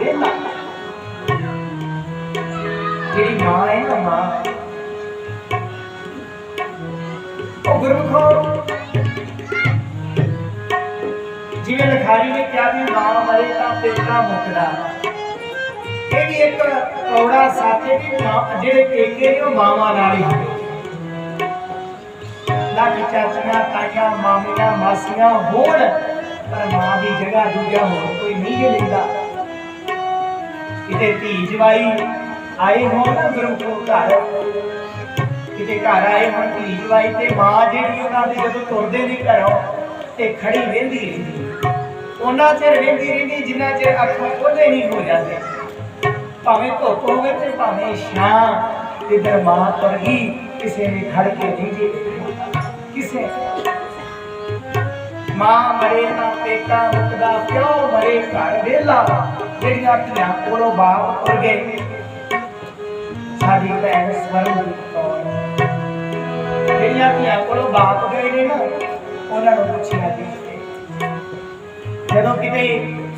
ਵੇਲਾ ਜਿਹੜੀ ਮਾਂ ਹੈ ਨਾ ਮਾਂ ਉਹ ਗੁਰਮਖੋ ਜਿਵੇਂ ਲਖਾਰੀ ਨੇ ਕਿਹਾ ਵੀ ਮਾਂ ਮਰੇ ਤਾਂ ਪੇਕਾ ਮੁਕਦਾ ਇਹ ਵੀ ਇੱਕ ਕੌੜਾ ਸਾਥੇ ਦੀ ਮਾਂ ਜਿਹੜੇ ਪੇਕੇ ਨੇ ਉਹ ਮਾਵਾਂ ਨਾਲ ਹੀ ਹੁੰਦੇ ਲੱਖ ਚਾਚੀਆਂ ਤਾਈਆਂ ਮਾਮੀਆਂ ਮਾਸੀਆਂ ਹੋਣ ਪਰ ਮਾਂ ਦੀ ਜਗ੍ਹਾ ਦੂਜਾ ਹੋਰ ਕੋਈ ਨਹੀਂ ਲੈਂਦਾ ਕਿਤੇ ਧੀ ਜਵਾਈ ਆਏ ਹੋਣ ਨਾ ਗੁਰੂ ਕੋ ਘਰ। ਕਿਤੇ ਘਰ ਆਏ ਹੋਣ ਧੀ ਜਵਾਈ ਤੇ ਮਾਂ ਜਿਹੜੀ ਉਹਨਾਂ ਦੇ ਜਦੋਂ ਤੁਰਦੇ ਨੇ ਘਰੋਂ ਤੇ ਖੜੀ ਵੇਂਦੀ ਰਹਿੰਦੀ। ਉਹਨਾਂ ਚਿਰ ਵੇਂਦੀ ਰਹਿੰਦੀ ਜਿੰਨਾ ਚਿਰ ਅੱਖਾਂ ਖੋਲੇ ਨਹੀਂ ਹੋ ਜਾਂਦੇ। ਭਾਵੇਂ ਧੁੱਪ ਹੋਵੇ ਤੇ ਭਾਵੇਂ ਛਾਂ ਤੇ ਦਰਮਾਨ ਪਰ ਹੀ ਕਿਸੇ ਨੇ ਖੜ ਕੇ ਨਹੀਂ ਜੀ ਕਿਸੇ ਮਾਂ ਮਰੇ ਨਾ ਪੇਕਾ ਘਰ ਵੇਲਾ ਜਿਹੜੀਆਂ ਧੀਆਂ ਕੋਲੋਂ ਬਾਪ ਉੱਡ ਗਏ। ਸਾਡੀ ਭੈਣ ਸਵਰਨ ਕੌਰ ਜਿਹੜੀਆਂ ਧੀਆਂ ਕੋਲੋਂ ਬਾਪ ਗਏ ਨੇ ਨਾ, ਉਹਨਾਂ ਨੂੰ ਪੁੱਛਿਆ ਜੀ ਜਦੋਂ ਕਿਤੇ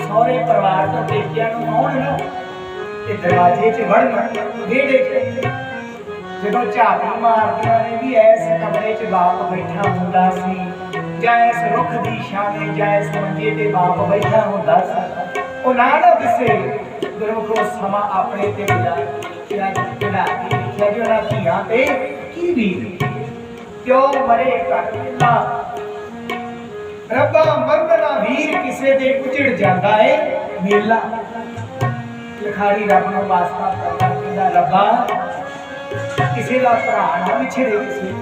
ਸਹੁਰੇ ਪਰਿਵਾਰ ਤੋਂ ਪੇਕਿਆਂ ਨੂੰ ਆਉਣ ਨਾ, ਤੇ ਦਰਵਾਜ਼ੇ 'ਚ ਵੜਨ, ਵਿਹੜੇ 'ਚ ਜਦੋਂ ਝਾਤੀ ਮਾਰਦੀਆਂ ਨੇ ਵੀ ਐਸ ਕਮਰੇ 'ਚ ਬਾਪ ਬੈਠਾ ਹੁੰਦਾ ਸੀ ਜਾਂ ਰੁੱਖ ਦੀ ਛਾਵੇਂ ਜਾਂ ਮੰਜੇ ਤੇ ਬਾਪ ਬੈਠਾ ਹੁੰਦਾ ਸੀ। ਉਹ ਨਾ ਨਾ ਦਿਸੇ ਗੁਰਮੁਖੋ ਸਮਾਂ ਆਪਣੇ ਤੇ ਮਿਲਾ ਕਿਹਾ ਕਿਹੜਾ ਲਿਖਿਆ ਜੋ ਨਾ ਧੀਆਂ ਤੇ ਕੀ ਵੀ ਕਿਉਂ ਮਰੇ ਘਰ ਰੱਬਾ ਮਰਨਾ ਵੀਰ ਕਿਸੇ ਦੇ ਉਜੜ ਜਾਂਦਾ ਏ ਮੇਲਾ। ਲਿਖਾਰੀ ਰੱਬ ਨੂੰ ਵਾਸਤਾ ਕਰਦਾ ਕਹਿੰਦਾ, ਰੱਬਾ, ਕਿਸੇ ਦਾ ਭਰਾ ਨਾ ਵਿਛੜੇ ਕਿਸੇ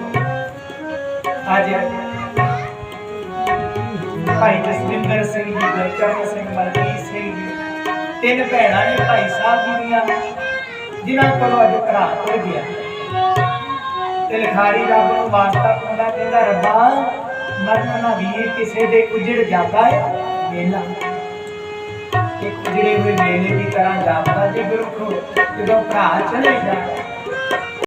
ਅੱਜ ਭਾਈ ਜਸਵਿੰਦਰ ਸਿੰਘ ਜੀ, ਗੁਰਚਰਨ ਸਿੰਘ, ਮਲਕੀਤ ਸਿੰਘ ਜੀ, ਤਿੰਨ ਭੈਣਾਂ ਨੇ ਭਾਈ ਸਾਹਿਬ ਜੀ ਦੀਆਂ, ਜਿਨ੍ਹਾਂ ਕੋਲੋਂ ਅੱਜ ਭਰਾ ਤੁਰ ਗਿਆ। ਤੇ ਲਿਖਾਰੀ ਰੱਬ ਨੂੰ ਵਾਸਤਾ ਪਾਉਂਦਾ ਕਹਿੰਦਾ, ਰੱਬਾ, ਮਰਨ ਨਾ ਵੀਰ ਕਿਸੇ ਦੇ ਉਜੜ ਜਾਂਦਾ ਹੈ ਮੇਲਾ ਇੱਕ ਉਜੜੇ ਹੋਏ ਮੇਲੇ ਦੀ ਤਰ੍ਹਾਂ ਜਾਪਦਾ ਜੇ ਗੁਰੂ ਜਦੋਂ ਭਰਾ ਚਲੇ ਜਾਏ